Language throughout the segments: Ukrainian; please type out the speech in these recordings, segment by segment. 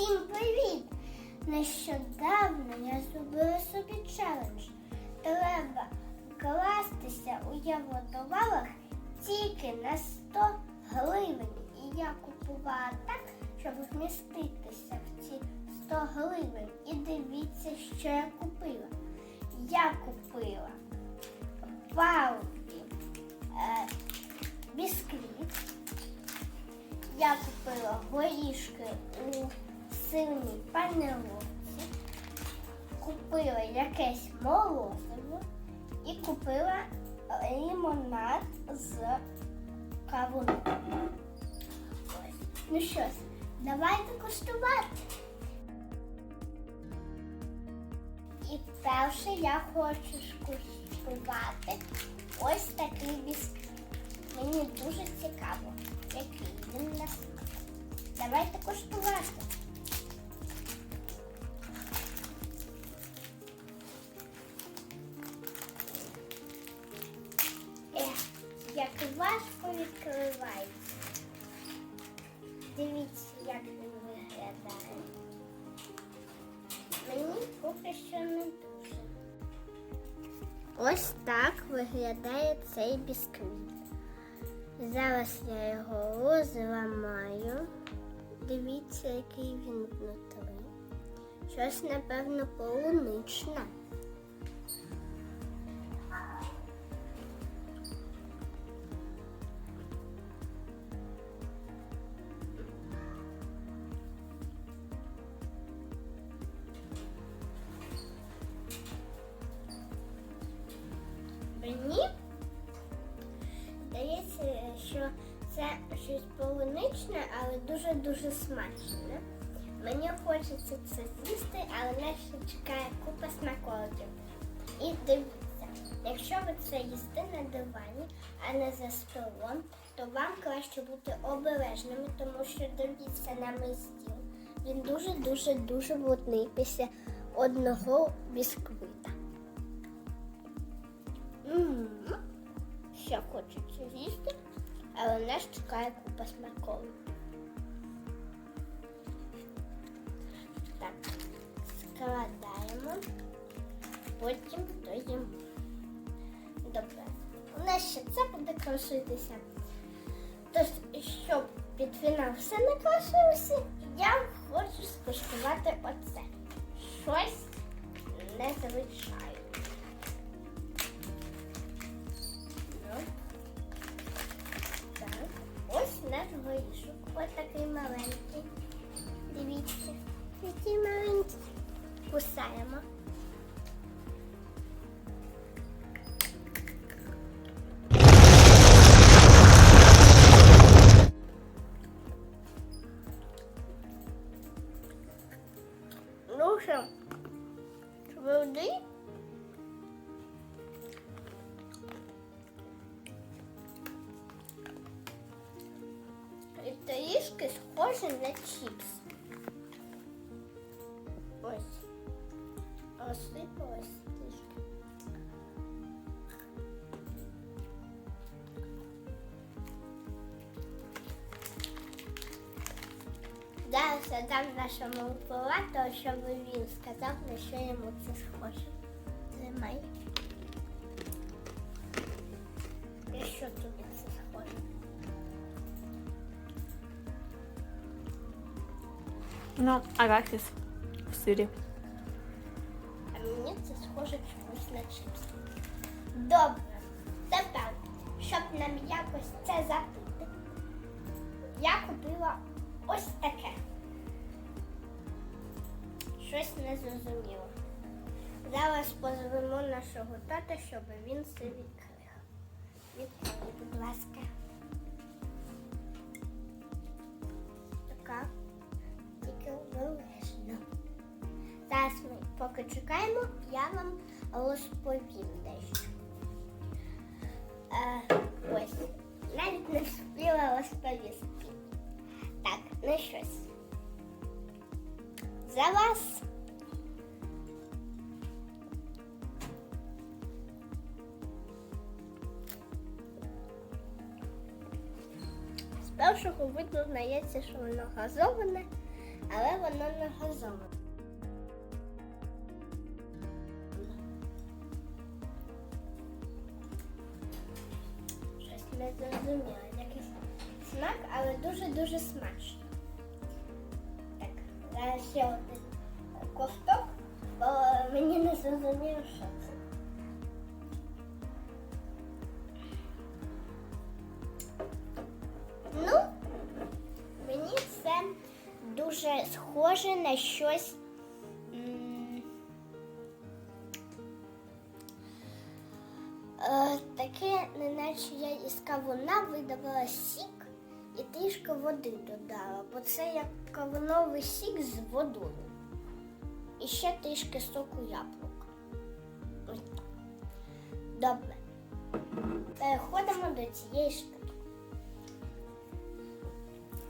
Всім привіт! Нещодавно я зробила собі челендж. Треба кластися у євротоварах тільки на 100 гривень. І я купувала так, щоб вміститися в ці 100 гривень. І дивіться, що я купила. Я купила Баубі е, бісквіт. Я купила горішки у сильній панеловці, купила якесь морозиво і купила лимонад з кавуном. Ну що ж, давайте куштувати. І перше я хочу скуштувати ось такий бісквіт. Мені дуже цікаво, який він на смак. Давайте куштувати. Важко відкривається. Дивіться, як він виглядає. Мені поки що не дуже. Ось так виглядає цей бісквіт. Зараз я його розламаю. Дивіться, який він внутри. Щось, напевно, полуничне. Але дуже-дуже смачне. Мені хочеться це з'їсти, але нас чекає купа смаколиків. І дивіться, якщо ви це їсти на дивані, а не за столом, то вам краще бути обережними, тому що дивіться на мій стіл. Він дуже-дуже дуже брудний після одного бісквита. Ще хочеться з'їсти, але нас чекає купа смаколиків. Потім доїмо. Добре. У нас ще це буде крошитися. Тож, щоб під фінал все не крошилося, я хочу скуштувати оце. Щось незвичайне. Так, ось наш горішок. Ось такий маленький. Дивіться, який маленький. Кусаємо. Розсипалось трішки. Зараз я дам нашому оператору, щоб він сказав, на що йому це схоже. Тримай. І що тобі це схоже? Ну, арахис в сирі. Добре. Тепер, щоб нам якось це запити, я купила ось таке. Щось незрозуміло. Зараз позвемо нашого тата, щоб він це відкрив. Відкрий, будь ласка. Така. Тільки обережно. Зараз ми поки чекаємо, я вам розповім дещо. Е, ось, навіть не встигла розповісти. Так, ну щось. За вас. З першого видно здається, що воно газоване, але воно не газоване. Зараз ще один ковток, бо мені не зрозуміло, що це. Ну, мені це дуже схоже на щось. Е, таке, неначе я із кавуна видавала сік і трішки води додала, бо це як кавуновий сік з водою. І ще трішки соку так. Добре. Переходимо до цієї штуки.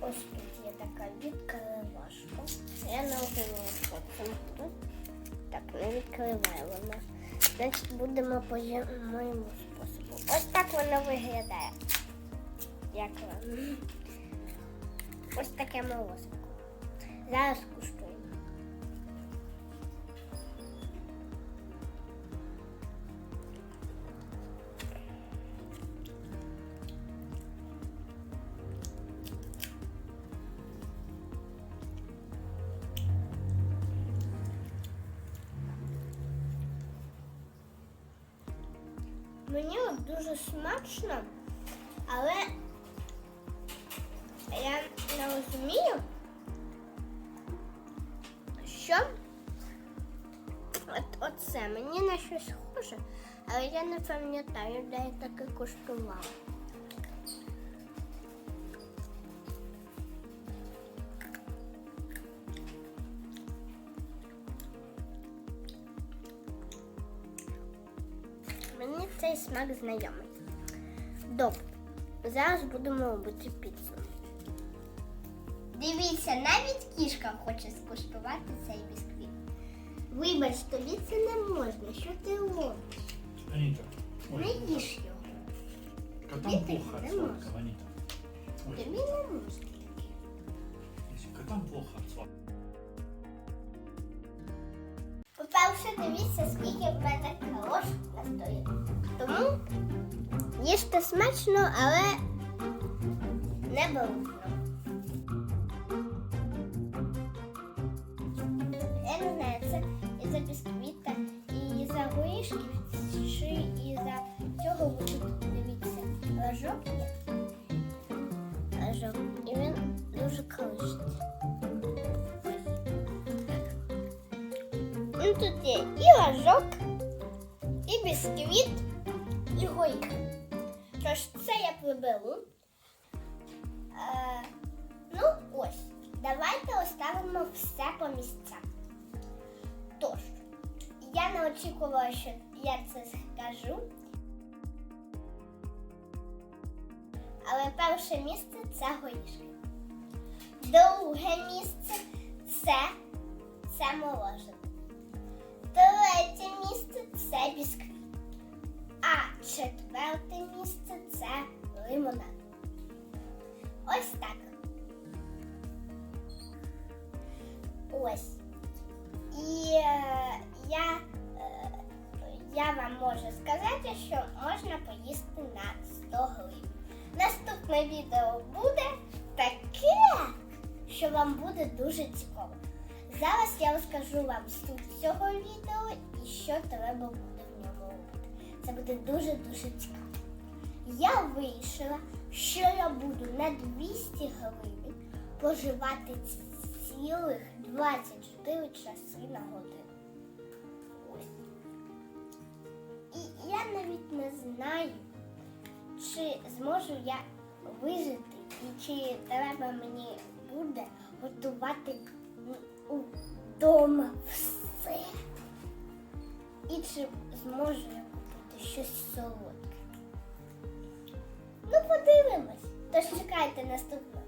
Ось тут є така відкривашка. Я не розумію, що це тут. Так, не відкриває вона. Значить, будемо по моєму способу. Ось так воно виглядає. Як вам? Ось таке молозико. Зараз куштуємо. Мені дуже смачно, але я не розумію, що от, оце мені на щось схоже, але я не пам'ятаю, де я таке куштувала. Мені цей смак знайомий. Добре. Зараз будемо робити піцу. Дивіться, навіть кішка хоче скуштувати цей бісквіт. Вибач, тобі це не можна. Що ти робиш? Анита. Ой, Не їж його. котам Видно, плохо от не сладкого. Анита. Ой, Тобі не можна. если котам плохо от сладкого. По-перше, дивіться, скільки в мене калош на столі. Тому їжте смачно, але не брудно. Ложок є. Ложок. І він дуже колишиться. Ну, тут є і ложок, і бісквіт, і горіхи. Тож це я приберу. Е, ну, ось. Давайте оставимо все по місцях. Тож, я не очікувала, що я це скажу. Але перше місце це горішки. Друге місце це, це морожене. Третє місце це бісквіт. А четверте місце це лимонад. Ось так. Дуже цікаво. Зараз я розкажу вам суть цього відео і що треба буде в ньому робити. Це буде дуже-дуже цікаво. Я вирішила, що я буду на 200 гривень поживати цілих 24 часи на годину. Ось. І я навіть не знаю, чи зможу я вижити, і чи треба мені буде готувати вдома все. І чи зможу я купити щось солодке. Ну, подивимось. Тож чекайте наступного